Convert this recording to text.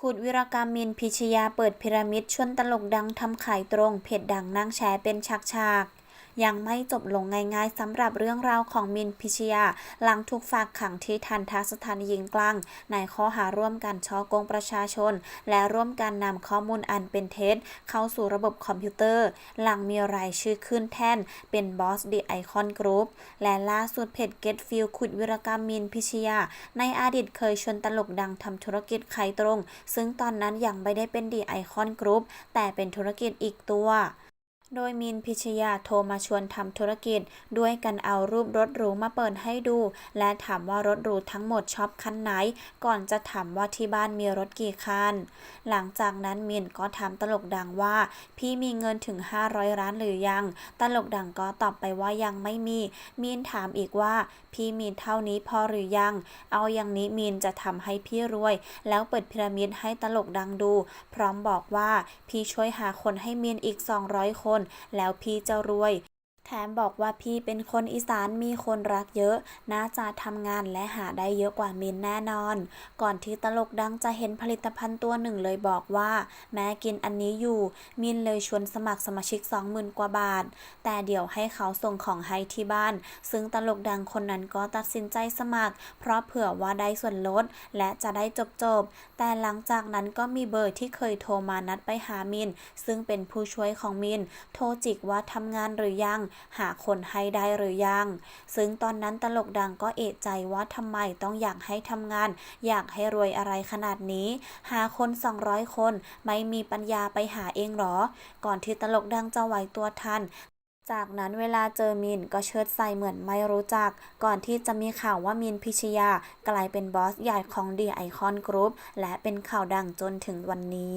ขุดวิรกรรมมินพิชยาเปิดพีระมิดชวนตลกดังทำขายตรง เพจดังนั่งแชร์เป็นฉากๆ ยังไม่จบลงง่ายๆสำหรับเรื่องราวของมินพิชยา หลังถูกฝากขังที่ทันทสถานหญิงกลาง ในข้อหาร่วมกันช่อกงประชาชน และร่วมกันนำข้อมูลอันเป็นเท็จเข้าสู่ระบบคอมพิวเตอร์ หลังมีรายชื่อขึ้นแท่นเป็นบอสดีไอคอนกรุ๊ปและล่าสุดเพจ Get f e e l ขุดวิรกรรมมินพิชยา ในอดีตเคยชวนตลกดังทำธุรกิจขายตรง ซึ่งตอนนั้นยังไม่ได้เป็นดีไอคอนกรุ๊ปแต่เป็นธุรกิจอีกตัว โดยมินพิชยาโทรมาชวนทำธุรกิจ ด้วยกันเอารูปรถหรูมาเปิดให้ดู และถามว่ารถหรูทั้งหมดชอบคันไหน ก่อนจะถามว่าที่บ้านมีรถกี่คัน หลังจากนั้นมินก็ถามตลกดังว่า พี่มีเงินถึง 500ล้านหรือยัง ตลกดังก็ตอบไปว่ายังไม่มี มินถามอีกว่า พี่มีเท่านี้พอหรือยัง เอาอย่างนี้มินจะทำให้พี่รวย แล้วเปิดพีระมิดให้ตลกดังดู พร้อมบอกว่าพี่ช่วยหาคนให้มินอีก 200 คนแล้วพี่จะรวย แถมบอกว่าพี่เป็นคนอีสานมีคนรักเยอะ น่าจะทำงานและหาได้เยอะกว่ามินแน่นอน ก่อนที่ตลกดังจะเห็นผลิตภัณฑ์ตัวหนึ่งเลยบอกว่า แม้กินอันนี้อยู่ มินเลยชวนสมัครสมาชิก 20,000 กว่าบาท แต่เดี๋ยวให้เขาส่งของให้ที่บ้าน ซึ่งตลกดังคนนั้นก็ตัดสินใจสมัคร เพราะเผื่อว่าได้ส่วนลด และจะได้จบจบ แต่หลังจากนั้นก็มีเบอร์ที่เคยโทรมานัดไปหามิน ซึ่งเป็นผู้ช่วยของมิน โทรจิกว่าทำงานหรือยังหาคนให้ได้หรือยัง ซึ่งตอนนั้นตลกดังก็เอะใจว่าทำไมต้องอยากให้ทำงาน อยากให้รวยอะไรขนาดนี้ หาคน 200 คน ไม่มีปัญญาไปหาเองหรอ ก่อนที่ตลกดังจะไหวตัวทันจากนั้นเวลาเจอมินก็เชิดใส่เหมือนไม่รู้จัก ก่อนที่จะมีข่าวว่ามินพิชยากลายเป็นบอสใหญ่ของดีไอคอนกรุ๊ปและเป็นข่าวดังจนถึงวันนี้